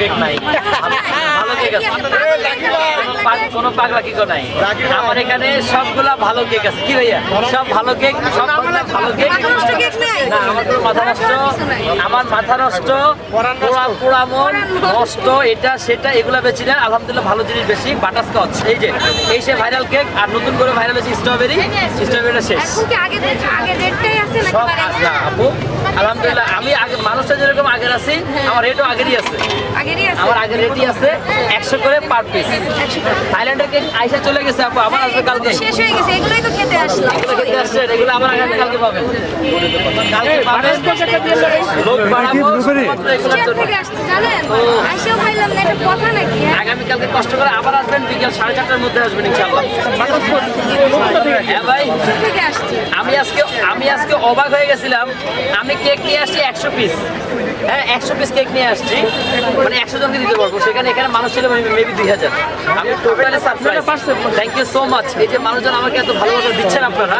Cake নাই। ভালো cake আছে। কোনো পাগলা কেকও নাই। আমার এখানে সবগুলা ভালো কেক আছে। কি ভাইয়া? সব ভালো কেক সব ভালো কেক। মাথা নষ্ট না আমার কোনো মাথা নষ্ট। আমার মাথা নষ্ট। পোড়া পোড়া মন নষ্ট। এটা সেটা এগুলা বেশি না। আলহামদুলিল্লাহ ভালো জিনিস বেশি। বাটারস্কচ। এই যে এই সে ভাইরাল কেক আর নতুন করে ভাইরাল হচ্ছে স্ট্রবেরি স্ট্রবেরিটা শেষ। এখন কি আগে আগে ডেটটাই আছে নাকি সব না আপু। আলহামদুলিল্লাহ আমি আগে মানুষটা যেরকম আগের আছি আমার রেটও আগেরই আছে। আমার আগের রেটই আছে একশো করে পার পিস থাইল্যান্ডের কেক আইসা চলে গেছে আপু আবার আসবে কালকে। শেষ হয়ে গেছে এগুলোই তো খেতে আসলাম। খেতে আসছে এগুলো আবার আগামী কালকে পাবেন। কালকে পাবেন। লোক বাড়াবো এগুলোর জন্য। থেকে আসছে জানেন। আইসেও পাইলাম না এটা কথা নাকি? হ্যাঁ? আগামীকালকে কষ্ট করে আবার আসবেন বিকেল সাড়ে চারটার মধ্যে আসবেন ইনশাল্লাহ হ্যাঁ ভাই আমি আজকে আমি আজকে অবাক হয়ে গেছিলাম। আমি কেক নিয়ে আসছি একশো পিস হ্যাঁ একশো পিস কেক নিয়ে আসছি। মানে একশো জনকে দিতে পারব। সেখানে এখানে মানুষ ছিল মেবি দুই হাজার। আমি totally surprise thank you so much এই যে মানুষজন আমাকে এত ভালোবাসা দিচ্ছেন আপনারা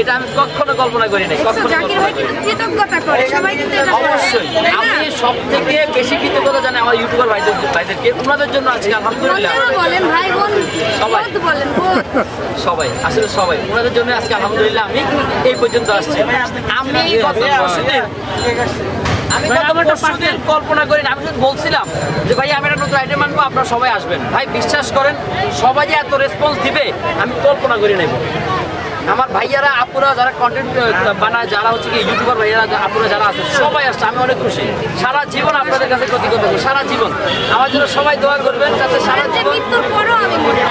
এটা আমি কখনো কল্পনা করি নাই কখনো জাকির ভাই কিন্তু কৃতজ্ঞতা করে সবাই কিন্তু এটা করে। অবশ্যই সব থেকে বেশি কৃতজ্ঞতা জানাই আমার ইউটিউবার ভাইদের ভাইদেরকে। ওনাদের জন্য আজকে আলহামদুলিল্লাহ। ভাই সবাই। সবাই আসলে সবাই। ওনাদের জন্য আজকে আলহামদুলিল্লাহ আমি এই পর্যন্ত আসছি। আমি আমি গত কল্পনা করি না আমি শুধু বলছিলাম যে ভাই আমি একটা নতুন আইটেম আনব আপনারা সবাই আসবেন। ভাই বিশ্বাস করেন সবাই যে এত রেসপন্স দিবে আমি কল্পনা করি নাই। আমার ভাইয়ারা আপুরা যারা কন্টেন্ট বানায় যারা হচ্ছে কি ইউটিউবার ভাইয়ারা আপুরা যারা আছে সবাই আসছে আমি অনেক খুশি। সারা জীবন আপনাদের কাছে ক্ষতি থাকব সারা জীবন। আমার জন্য সবাই দোয়া করবেন যাতে সারা জীবন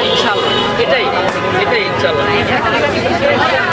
ইনশাল্লাহ এটাই এটাই ইনশাল্লাহ